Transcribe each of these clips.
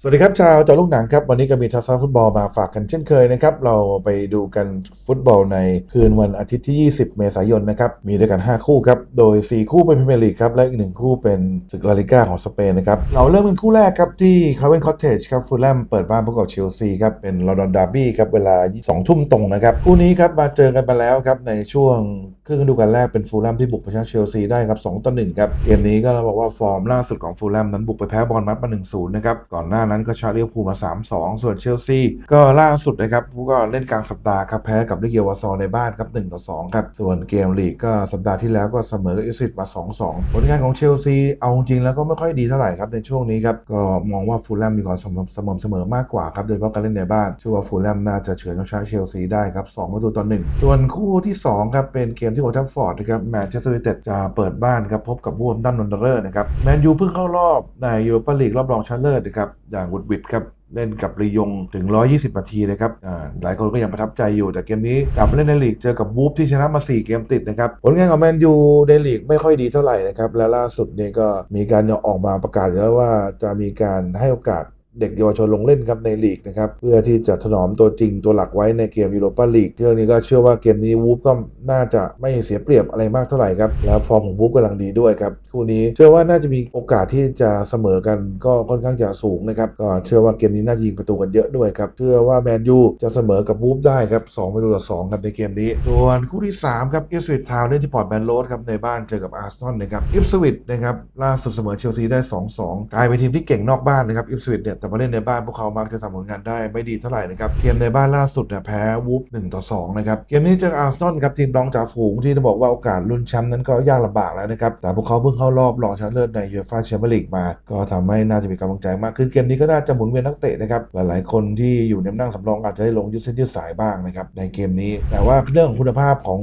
สวัสดีครับชาวจอลูกหนังครับ วันนี้ก็มีทัศนฟุตบอลมาฝากกันเช่นเคยนะครับ เราไปดูกันฟุตบอลในคืนวันอาทิตย์ที่ 20 เมษายนนะครับ มีด้วยกัน 5 คู่ครับ โดย 4 คู่เป็นพรีเมียร์ลีกครับ และอีก 1 คู่เป็นศึกลาลิก้าของสเปนนะครับ เราเริ่มกันคู่แรกครับ ที่คาร์เวนคอตเทจครับฟูลแลมเปิดบ้านพบกับเชลซีครับ เป็นลอนดอนดาร์บี้ครับเวลา 2 ทุ่มตรงนะครับคู่นี้ครับมาเจอกันไปแล้วครับในช่วงครึ่งฤดูกาลแรกเป็นฟูลแลมที่บุกไปชนะเชลซีได้ครับ2ต่อ1ครับเกมนี้ก็เราบอกว่าฟอร์มล่าสุดของฟูลแลมนั้นบุกไปแพ้บอลมัดมา1-0นะครับก่อนหน้านั้นก็ชนะลิเวอร์พูลมา 3-2 ส่วนเชลซีก็ล่าสุดนะครับผู้ก็เล่นกลางสัปดาห์ครับแพ้กับลิเกียวาซอในบ้านครับ1ต่อ2ครับส่วนเกมลีกก็สัปดาห์ที่แล้วก็เสมอกับอิสิตมา 2-2 ผลงานของเชลซีเอาจริงแล้วก็ไม่ค่อยดีเท่าไหร่ครับในช่วงนี้ครับก็มองว่าฟูลแลมมีความสม่ำสม่ำเสมอมากกว่าครับโดยเฉพาะการเล่นในบ้านเชื่อว่าฟูลแลมน่าจะเฉือนชนะเชลซีได้ครับ2ประตูต่อ1ส่วนคู่ที่สองครับเป็นเกมที่โอทัฟฟอร์ดนะครับแมนเชสเตอร์ยูไนเต็ดจะเปิดบ้านครับพบกับวูฟดันนอนเดอร์นะครับแมนยูเพิ่งเข้ารอบในยูโรปาลีกรอบรองชนะเลิศนะครับอย่างวุดวิดครับเล่นกับรียงถึง 120 นาทีนะครับหลายคนก็ยังประทับใจอยู่ แต่เกมนี้กลับมาเล่นในลีกเจอกับวูฟที่ชนะมา 4 เกมติดนะครับ ผลงานของแมนยูในลีกไม่ค่อยดีเท่าไหร่นะครับ และล่าสุดเนี่ยก็มีการออกมาประกาศแล้วว่าจะมีการให้โอกาส เด็กเยาวชนลงเล่นครับในลีกนะครับเพื่อที่จะถนอมตัวจริงตัวหลักไว้ในเกมยูโรปาลีกเรื่องนี้ก็เชื่อว่าเกมนี้วูฟก็น่าจะไม่เสียเปรียบอะไรมากเท่าไหร่ครับแล้วฟอร์มของวูฟกำลังดีด้วยครับคู่นี้เชื่อว่าน่าจะมีโอกาสที่จะเสมอกันก็ค่อนข้างจะสูงนะครับก็เชื่อว่าเกมนี้น่าจะยิงประตูกันเยอะด้วยครับเชื่อว่าแมนยูจะเสมอกับวูฟได้ครับ2ประตูต่อ2ครับในเกมนี้ส่วนคู่ที่3ครับอิฟสวิตทาวน์เล่นที่พอร์ตแมนโรสครับในบ้านเจอกับอาร์เซนอลนะครับอิฟสวิตนะครับล่าสุดเสมอเชลซีได้ 2-2 กลายเป็นทีมที่เก่งนอกบ้านนะครับอิฟสวิตเนี่ยแต่มาเล่นในบ้านพวกเขามักจะทำผลงานได้ไม่ดีเท่าไหร่นะครับเกมในบ้านล่าสุดเนี่ยแพ้วูฟ1ต่อ2นะครับเกมนี้เจออาร์ซอลครับทีมรองจ่าฝูงที่จะบอกว่าโอกาสลุ้นแชมป์นั้นก็ยากลำบากแล้วนะครับแต่พวกเขาเพิ่งเข้ารอบรองชนะเลิศในยูฟ่าแชมเปี้ยนลีกมา ก็ทำให้น่าจะมีกำลังใจมากขึ้นเกมนี้ก็น่าจะหมุนเวียนนักเตะนะครับหลายๆ คนที่อยู่ในนั่งสำรองอาจจะได้ลงยืดเส้นยืดสายบ้างนะครับในเกมนี้ แต่ว่าเรื่องคุณภาพของ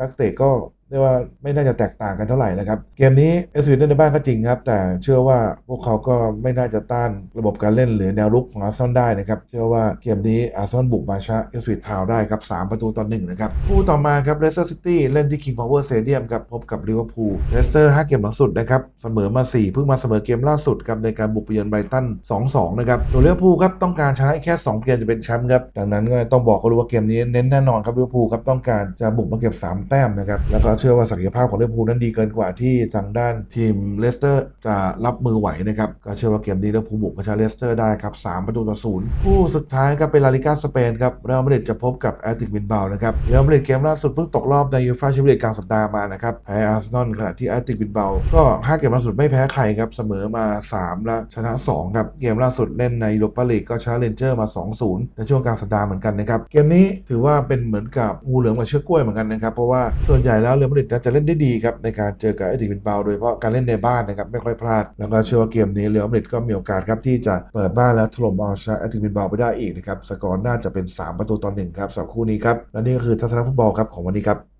นักเตะก็ เรียกว่าไม่น่าจะแตกต่างกันเท่าไหร่นะครับ เกมนี้เอสวีเล่นในบ้านก็จริงครับ แต่เชื่อว่าพวกเขาก็ไม่น่าจะต้านระบบการเล่นหรือแนวรุกของอาร์เซนอลได้นะครับ เชื่อว่าเกมนี้อาร์เซนอลบุกมาชะเอสวีทาวได้ครับ 3 ประตูต่อ1นะครับ คู่ต่อมาครับเลสเตอร์ซิตี้เล่นที่ King Power Stadium ครับพบกับลิเวอร์พูลเลสเตอร์5เกมหลังสุดนะครับเสมอมา 4 เพิ่งมาเสมอเกมล่าสุดครับในการบุกไปเยือนไบรตัน2-2นะครับส่วนลิเวอร์พูลครับต้องการชนะแค่ 2 เกมจะเป็นแชมป์ครับดังนั้นก็ต้องบอกเขารู้ว่าเกมนี้เน้นแน่นอนครับลิเวอร์พูลครับต้องการจะบุกมาเก็บ 3 แต้มนะครับแล้วก็เชื่อว่าศักยภาพของลิเวอร์พูลนั้นดีเกินกว่าที่ทางด้านทีมเลสเตอร์จะรับมือไหวนะครับ ก็เชื่อว่าเกมนี้ลิเวอร์พูลบุกมาชนะเลสเตอร์ได้ครับ3ประตูต่อศูนย์คู่สุดท้ายครับเป็นลาลิก้าสเปนครับเรอัลมาดริดจะพบกับแอตติกบินเบานะครับเรอัลมาดริดเกมล่าสุดเพิ่งตกรอบในยูฟ่าแชมเปี้ยนลีกกลางสัปดาห์มานะครับแพ้อาร์เซนอลขณะที่แอตติกบินเบาก็5เกมล่าสุดไม่แพ้ใครครับเสมอมา 3 และชนะ2ครับเกมล่าสุดเล่นในยูโรปาลีกก็ชนะเรนเจอร์มา 2-0 ในช่วงกลางสัปดาห์เหมือนกันนะครับเกมนี้ถือว่าเป็นเหมือนกับงูเหลือมกับเชือกกล้วยเหมือนกันนะครับเพราะว่าส่วนใหญ่แล้วเรอัลมาดริดจะเล่นได้ดีครับในการเจอกับเอติบินเบาโดยเฉพาะการเล่นในบ้านนะครับไม่ค่อยพลาด แล้วก็เชื่อว่าเกมนี้เรอัลมาดริดก็มีโอกาสครับที่จะเปิดบ้านแล้วถล่มเอาชนะเอติบินเบาไปได้อีกนะครับสกอร์น่าจะเป็น 3 ประตูต่อหนึ่งครับสำหรับคู่นี้ครับและนี่ก็คือทัศนฟุตบอลครับของวันนี้ครับ